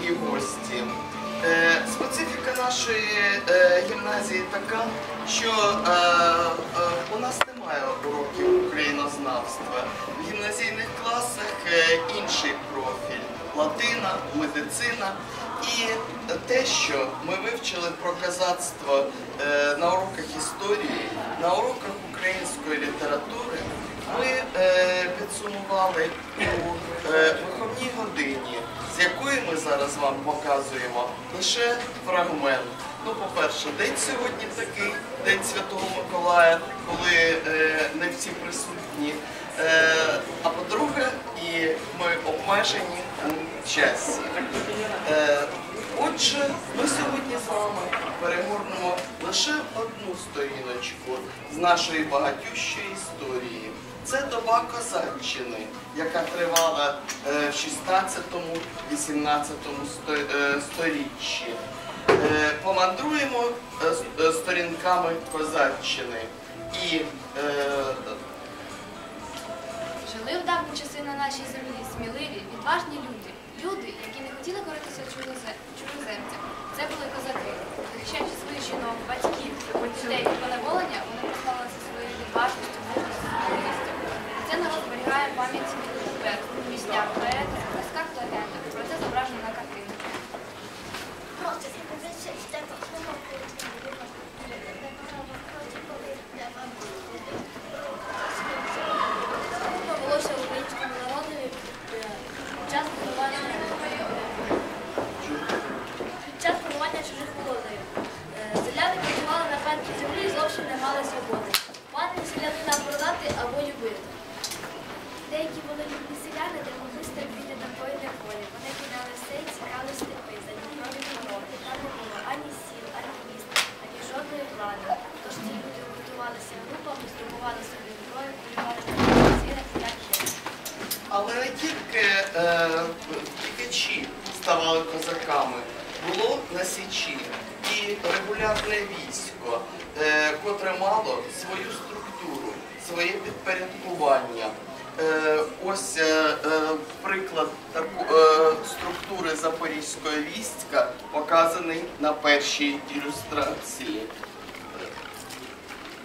дорогі гості. Е, специфіка нашої е, гімназії така, що е, у нас немає уроків українознавства. В гімназійних класах інший профіль латина, медицина. І те, що ми вивчили про казацтво на уроках історії, на уроках української літератури, ми підсумували у виховній годині, якої ми зараз вам показуємо лише фрагмент. Ну, по-перше, день сьогодні такий, День Святого Миколая, коли е, не всі присутні. Е, а по-друге, і ми обмежені у часі. Е, Отже, ми сьогодні з вами перегорнемо лише одну сторіночку з нашої багатющої історії. Це доба козаччини, яка тривала е, в 16-18 сторіччі. Е, Помандруємо е, е, сторінками козаччини і Жили в давні часи на нашій землі сміливі, відважні люди. Люди, які не хотіли коритися чужозе- чужоземцям. Це були козаки. Захищаючи своїх жінок, батьків, дітей від поневолення, вони прославилися своєю відважністю, мудрістю, сміливістю. І це народ зберігає пам'ять і тепер у піснях, поетах, казках та легендах. Про це зображено на картинах. Просто сказати, що так можна Повелося українському народові під час будування під час панування чужих володарів. Е, Селяни працювали на панській землі і зовсім не мали свободи. Пани селянина продати або любити. Деякі вололюбні селяни не могли стерпіти такої неволі. Вони кидали все і цікали степи за Дніпрові дороги. Там не було ані сіл, ані міст, ані жодної влади. Тож ці люди готувалися групами, здобували собі зброю, полювали на сірих як є. Але не тільки е, втікачі ставали козаками, було на січі і регулярне військо, е, котре мало свою структуру, своє підпорядкування. Е, ось е, е, приклад таку, е, структури запорізького війська показаний на першій ілюстрації.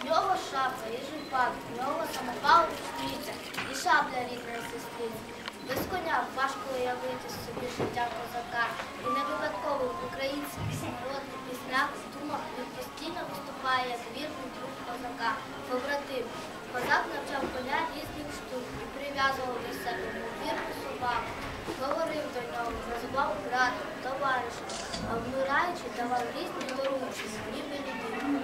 В нього шапка, і жупан, в нього самопал стріча і шабля рідної сестриці. Без коня важко уявити собі життя козака. І не випадково в українських народних піснях думах він постійно виступає як вірний друг козака, побратим. Козак навчав коня різних штук і прив'язував до себе вірну собаку. Говорив до нього, називав братом, товаришем, а вмираючи давав різні доручення, ніби людину.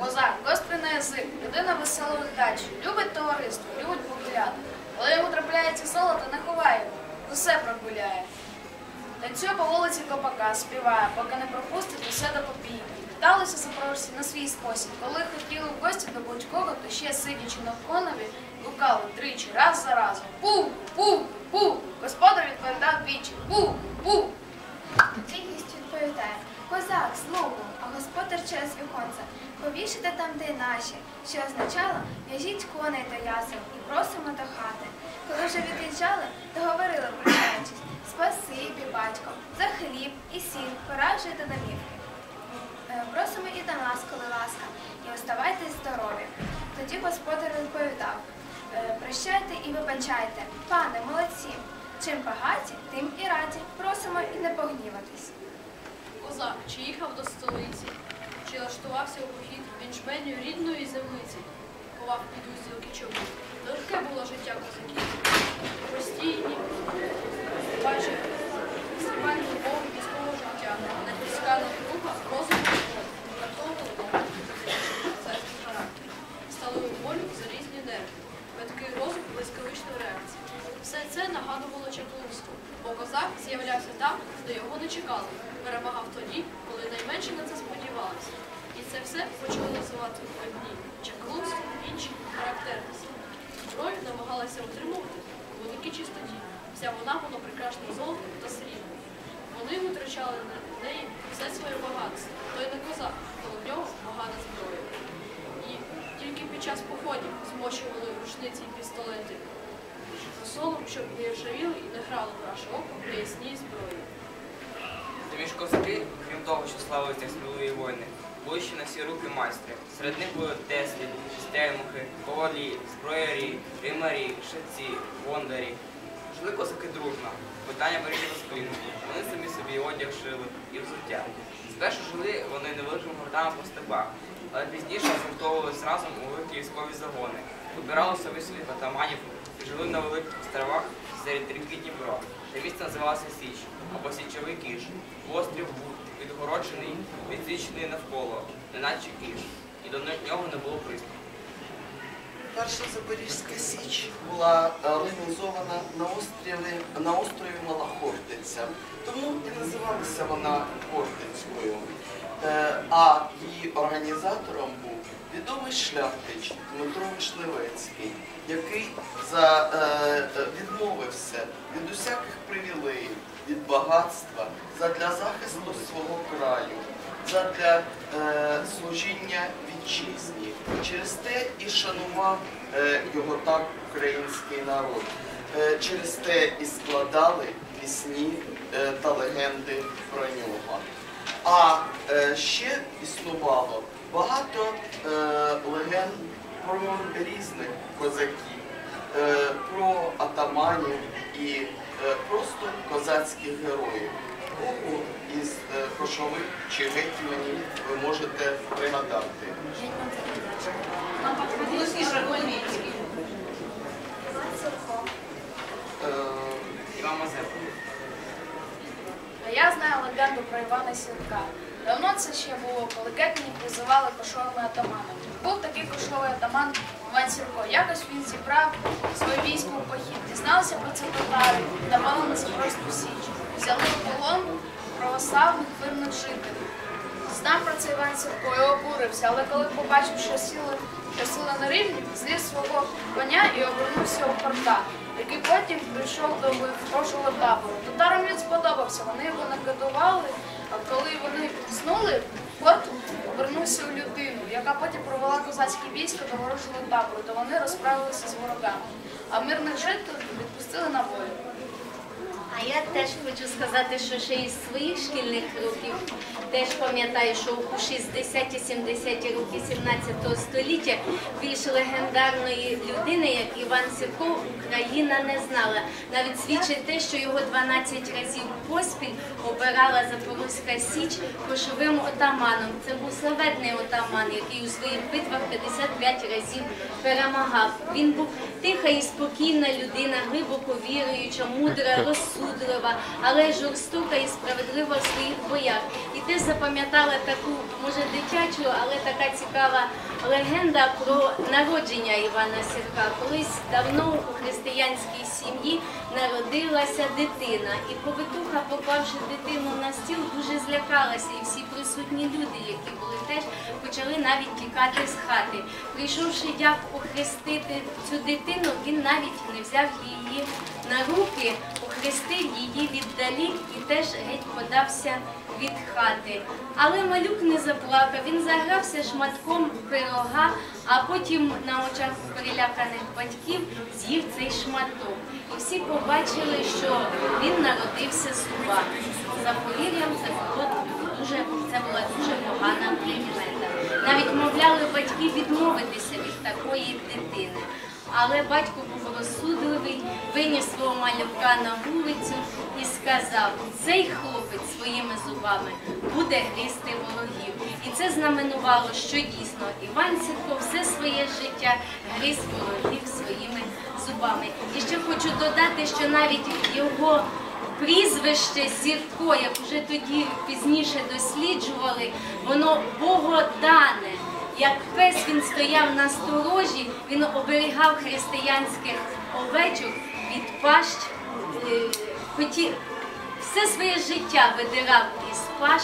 Козак, гострий на язик, людина веселої вдачі, любить товариство, любить погуляти. Коли йому трапляється золото, не ховає його, усе прогуляє. Танцює по вулиці Копака, співає, поки не пропустить усе до копійки. Віталися запорожці на свій спосіб. Коли хотіли в гості до будь-кого, то ще сидячи на конові, гукали тричі, раз за разом. Пу, пу, пу. Господар відповідав двічі. Пу, пу. Цей гість відповідає, козак, знову, а господар через віконце, повішайте там, де наші, що означало, в'яжіть коней до ясел і просимо до хати. Коли вже від'їжджали, то говорили, прощаючись, спасибі, батько, за хліб і сіль, пора вже до домівки. Е, Просимо і до нас, коли ласка, і оставайтесь здорові. Тоді господар відповідав, «Е, прощайте і вибачайте, пане, молодці. Чим багаті, тим і раді. Просимо і не погніватись. Козак, чи їхав до столиці, чи влаштувався у похід він жменю рідної землиці, ховав під узілки чому. Легке було життя козаків. Постійні, бачив стрибання любов військового життя, натискана група розуму Все це нагадувало чаклунство, бо козак з'являвся там, де його не чекали, перемагав тоді, коли найменше на це сподівалися. І це все почали називати одні чаклунство, інші характерність. Зброю намагалася утримувати у великій чистоті. Вся вона була прикрашена золотом та сріблом. Вони витрачали на неї все своє багатство. Той не козак, коли в нього багата зброя. І тільки під час походів змощували рушниці і пістолети Засолом, щоб не ржавіли і не грали в наше око при зброї. Тобі ж козаки, крім того, що славилися сміливі воїни, були ще на всі руки майстри. Серед них були теслі, стельмухи, ковалі, зброярі, римарі, шевці, вондарі. Жили козаки дружно, питання вирішили спільно. Вони самі собі одяг шили і взуття. Спершу жили вони невеликими гуртами по степах, але пізніше згуртовувалися разом у великі військові загони, вибирали собі своїх атаманів і жили на великих островах серед ріки Дніпро. Це місце називалося Січ або Січовий кіш. Острів був відгороджений, відсічений навколо, неначе кіш, і до нього не було приступу. Перша Запорізька Січ була е, організована на острові, на острові Мала Хортиця, тому і називалася вона Хортицькою. Е, А її організатором був відомий шляхтич Дмитро Вишневецький, який за, е, е, відмовився від усяких привілеїв, від багатства задля захисту свого краю, задля е, служіння вітчизні. Через те і шанував е, його так український народ. Е, через те і складали пісні е, та легенди про нього. А е, ще існувало багато е, легенд про різних козаків, е, про атаманів і е, просто козацьких героїв. Кого із е, кошових чи гетьманів ви можете пригадати? Е, Іван Мазепа. Я знаю легенду про Івана Сірка. Давно це ще було, коли гетьманів призивали кошовими атаманами. Був такий кошовий атаман Іван Сірко. Якось він зібрав своє військо у похід. Дізналися про це татари, напали на Запорізьку Січ. Взяли в полон православних вирних жителів. Знав про це Іван Сірко і обурився, але коли побачив, що сіли, що сили на рівні, зліз свого коня і обернувся у порта, який потім прийшов до ворожого табору. Татарам він сподобався, вони його нагодували, а коли вони снули, порт повернувся у людину, яка потім провела козацьке військо до ворожого табору, то вони розправилися з ворогами. А мирних жителів відпустили на волю. А я теж хочу сказати, що ще із своїх шкільних років теж пам'ятаю, що у 60-70 роки 17 століття більш легендарної людини, як Іван Сірко, Україна не знала. Навіть свідчить те, що його 12 разів поспіль обирала Запорозька Січ кошовим отаманом. Це був славетний отаман, який у своїх битвах 55 разів перемагав. Він був тиха і спокійна людина, глибоко віруюча, мудра, розсудлива, але жорстока і справедлива в своїх боях. І теж запам'ятала таку, може, дитячу, але така цікава легенда про народження Івана Сірка. Колись давно у християнській сім'ї народилася дитина, і повитуха, поклавши дитину на стіл, дуже злякалася, і всі присутні люди, які були теж, почали навіть тікати з хати. Прийшовши дяк охрестити цю дитину, він навіть не взяв її на руки, охрестив її віддалі і теж геть подався від хати. Але малюк не заплакав, він загрався шматком пирога, а потім на очах переляканих батьків з'їв цей шматок. І всі побачили, що він народився з зубами. За повір'ям це було дуже це була дуже погана прикмета. Навіть мовляли батьки відмовитися від такої дитини. Але батько був розсудливий, виніс свого малюка на вулицю і сказав: цей хлопець своїми зубами буде грізти ворогів. І це знаменувало, що дійсно Іван Сірко все своє життя гриз ворогів своїми зубами. І ще хочу додати, що навіть його прізвище Сірко, як вже тоді пізніше досліджували, воно богодане. Як пес він стояв на сторожі, він оберігав християнських овечок від пащ, е, хотів, все своє життя видирав із пащ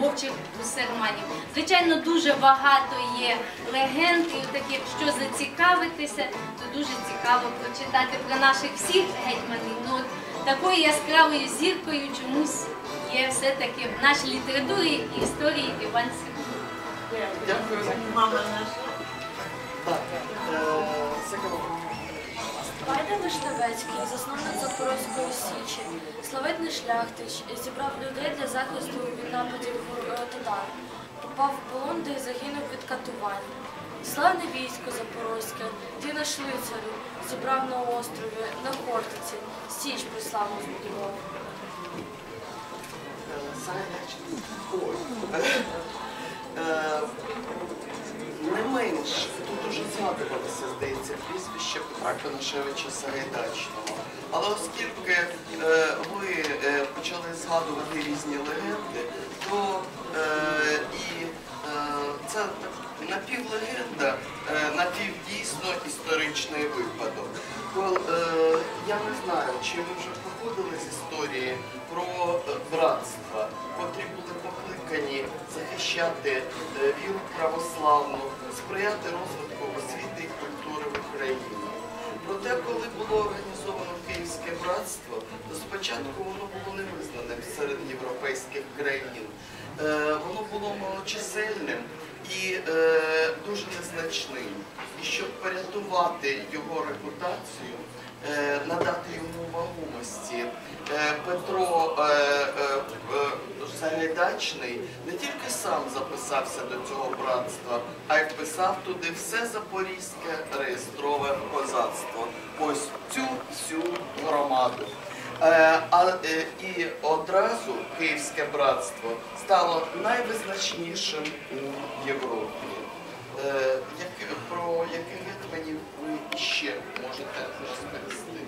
вовчих бусерманів. Звичайно, дуже багато є легенд, і так якщо зацікавитися, то дуже цікаво прочитати про наших всіх гетьманів. Ну, такою яскравою зіркою чомусь є все-таки в нашій літературі і історії Іван Сірко. Дякую. Мама наша. Так, е, Вишневецький, засновник Запорозької Січі, славетний шляхтич, зібрав людей для захисту від нападів е, татар. Попав в полон, де загинув від катувань. Славне військо Запорозьке, ти наш лицарю, зібрав на острові, на Хортиці, Січ преславну збудував. Е, Не менш, тут уже згадувалося, здається, прізвище Петра Конашевича Сагайдачного. Але оскільки е, ви е, почали згадувати різні легенди, то і це напівлегенда, напівдійсно історичний випадок. Я не знаю, чи ви вже проходили з історії про е, братства, котрі були покликані захищати е, віру православну, сприяти розвитку освіти і культури в Україні. Проте, коли було організовано Київське братство, то спочатку воно було невизнаним серед європейських країн. Е, Воно було малочисельним і дуже незначним. І щоб порятувати його репутацію, надати йому вагомості, е, Петро е, е, е, Сагайдачний не тільки сам записався до цього братства, а й вписав туди все запорізьке реєстрове козацтво. Ось цю всю громаду. Е, е, і одразу Київське братство стало найвизначнішим у Європі. Е, про яких гетьманів ви ще можете розповісти?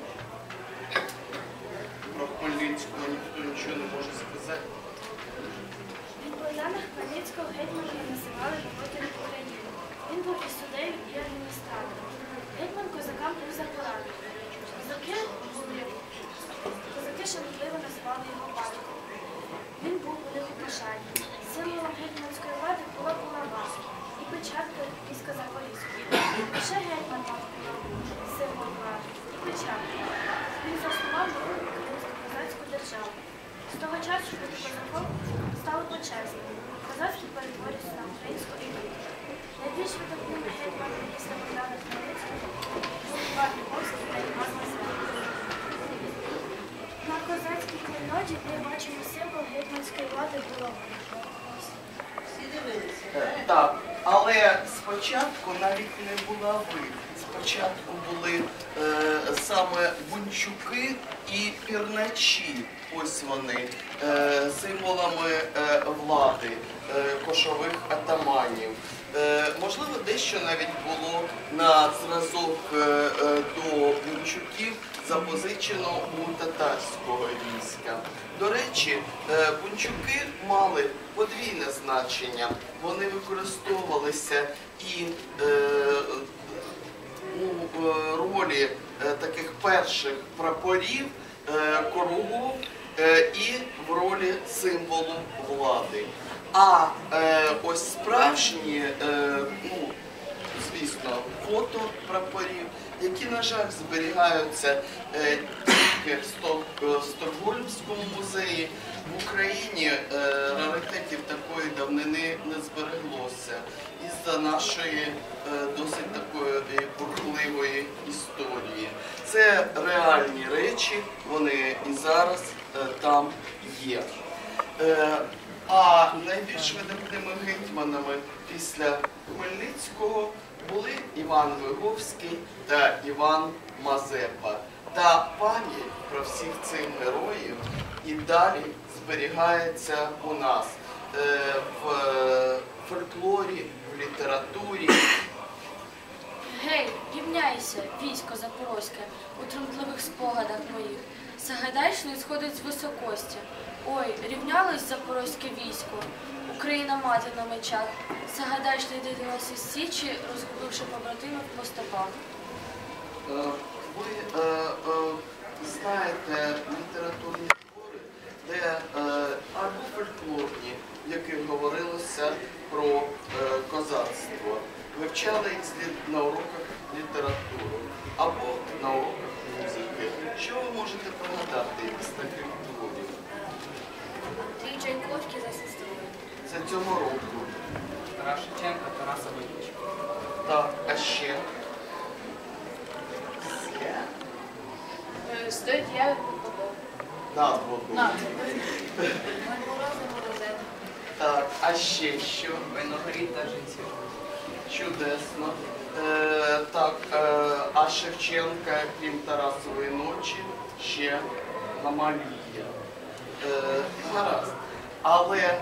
Про Хмельницького ніхто нічого не може сказати. Від Богдана Хмельницького гетьмана називали володарем України. Він був і суддею, і адміністратором. Гетьман козакам був за пораду. Козаки були козаки шанобливо називали його батьком. Він був у них у. Символом гетьманської влади була булава і печатка війська Запорізького. Лише гетьман мав символ влади і печатку. Він заснував нову українську козацьку державу. З того часу бути козаком стало почесним. Козацтво перетворюється на українську еліту. Найбільш видатним гетьманом після Богдана Хмельницького був Іван Львовський та Іван Мазепа. На козацькій клейноті ми бачимо символ гетьманської влади булави. Е, Так, але спочатку навіть не була ви. Спочатку були е, саме бунчуки і пірначі. Ось вони е, символами е, влади, е, кошових атаманів. Е, можливо, дещо навіть було на зразок е, е, до бунчуків запозичено у татарського війська. До речі, е, бунчуки мали подвійне значення. Вони використовувалися і е, ролі е, таких перших прапорів е, коругу е, і в ролі символу влади. А ось справжні, ну, звісно, фото прапорів, які, на жаль, зберігаються тільки в Стокгольмському музеї. В Україні е, раритетів такої давнини не збереглося із-за нашої е, досить такої е, бурхливої історії. Це реальні речі, вони і зараз там є. А найбільш видатними гетьманами після Хмельницького були Іван Виговський та Іван Мазепа. Та пам'ять про всіх цих героїв і далі зберігається у нас е, в е, фольклорі, в літературі. Гей, рівняйся, військо запорозьке, у тремтливих спогадах моїх. Сагайдачний сходить з високості. Ой, рівнялось запорозьке військо, Україна мати на мечах. Сагайдачний дитинась із січі, розгубивши побратимів по степах. Е, Ви е, е, знаєте літературні де е, або фольклорні, в яких говорилося про е, козацтво, вивчали їх слід на уроках літератури або на уроках музики. Що ви можете пригадати із таких творів? Твій Чайковський за сестрою. Це цього року. Тарас Шевченко, Тараса Винниченка. Так, а ще? Ще? Стоїть я На. Морози. Так, а ще що? Виногрід та жінці. Чудесно. Е, так, е, а Шевченка, крім Тарасової ночі, ще Гамалія. Е, гаразд. Але е,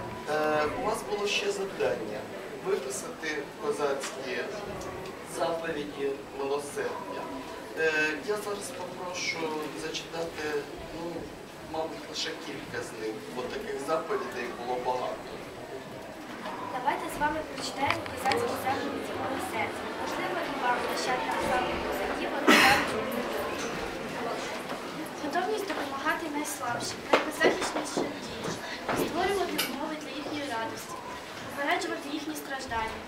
у вас було ще завдання виписати козацькі заповіді милосердя. Е, я зараз попрошу зачитати, ну, мабуть, лише кілька з них, бо таких заповідей було багато. Давайте з вами прочитаємо козацькі заповіді серця. Можливо, і вам нащадкам славних козаків одразу Готовність допомагати найслабшим, найбеззахиснішим дітям, створювати умови для їхньої радості, попереджувати їхні страждання,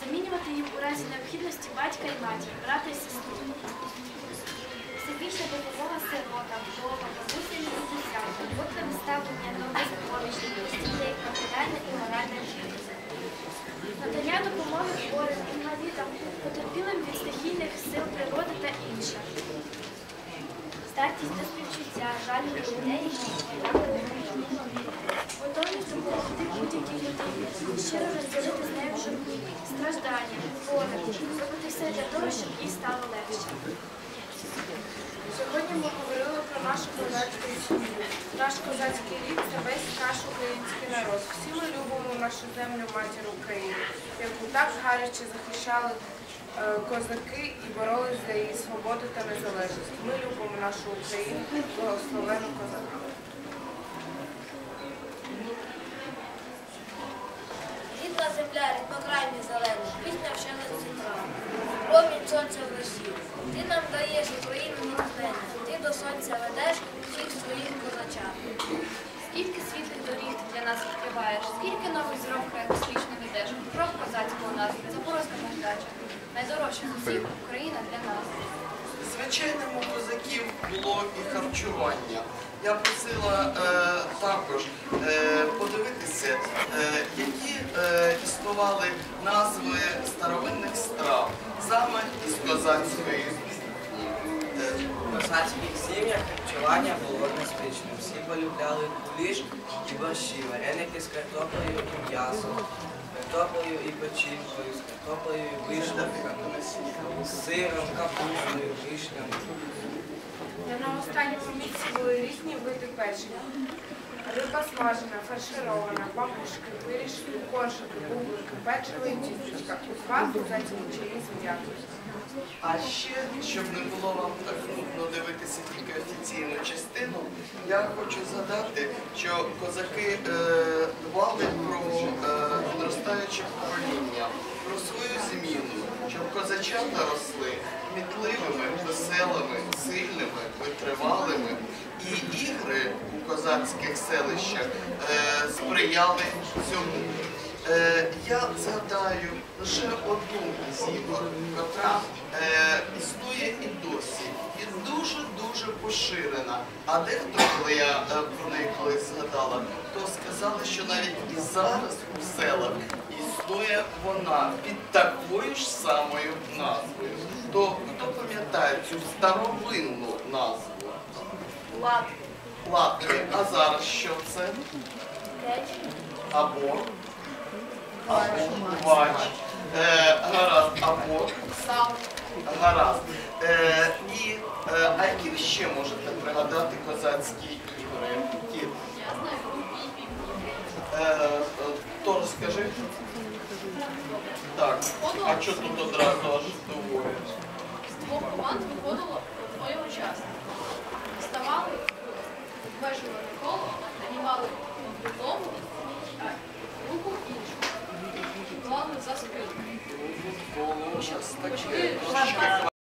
замінювати їм у разі необхідності батька і матір, брата і сестру. Всебічна допомога сиротам, вдовам, бабусям і дідусям, турботливе ставлення до безпомічних, їх матеріальне і моральне життя. Надання допомоги хворим, інвалідам, потерпілим від стихійних сил природи та інших. Здатність до співчуття, жалю до людей, готовність допомогти будь-якій людині, щиро розділити з нею журбі, страждання, горе, зробити все для того, щоб їй стало легше. Сьогодні ми говорили про нашу козацьку сім'ю. Наш козацький рід це весь наш український народ. Всі ми любимо нашу землю матір України, яку так гаряче захищали е, козаки і боролись за її свободу та незалежність. Ми любимо нашу Україну, благословену козака. Рідна земля, рідна край мій зелений, пісня вчена цитра. Промінь сонця в. Ти нам даєш Україну натхнення, ти до сонця ведеш всіх своїх козачат. Скільки світлих доріг ти для нас відкриваєш, скільки нових зірок край ведеш. Кров козацька у нас, запорозька передача. Найдорожча з усіх Україна для нас. Звичайним у козаків було і харчування. Я просила е, також е, подивитися, е, які е, існували назви старовинних страв саме із козацької. В козацьких сім'ях харчування було неспічним. Всі полюбляли куліш і борщі, вареники з картоплею і м'ясом, картоплею і печінкою, з картоплею і вишнями, з сиром, капустою, вишнями. На останньому місці були різні види печива. Риба смажена, фарширована, пампушки, пиріжки, коршики, бублики, печиво і тістечка. У вас козацькі чаї з м'якою. А ще, щоб не було вам так нудно дивитися тільки офіційну частину, я хочу згадати, що козаки е, дбали про е, покоління, про свою зміну, щоб козачата росли кмітливими, веселими, сильними, витривалими. І ігри у козацьких селищах е, сприяли цьому. Е, я згадаю лише одну з ігор, яка е, існує і досі, і дуже-дуже поширена. А дехто, коли я е, про неї колись згадала, то сказали, що навіть і зараз у селах існує вона під такою ж самою назвою. То хто пам'ятає цю старовинну назву? Лад, Латві. А зараз що це? Або бач, е, гаразд або сам. Гаразд. Е, і, е, а які ви ще можете пригадати козацькі ігри? Які? Е, Тож скажи. Так. А що тут одразу аж доволі? З двох команд виходило двоє учасників. Вставали, обмежували коло, нанімали одну руку і ритуали засобів.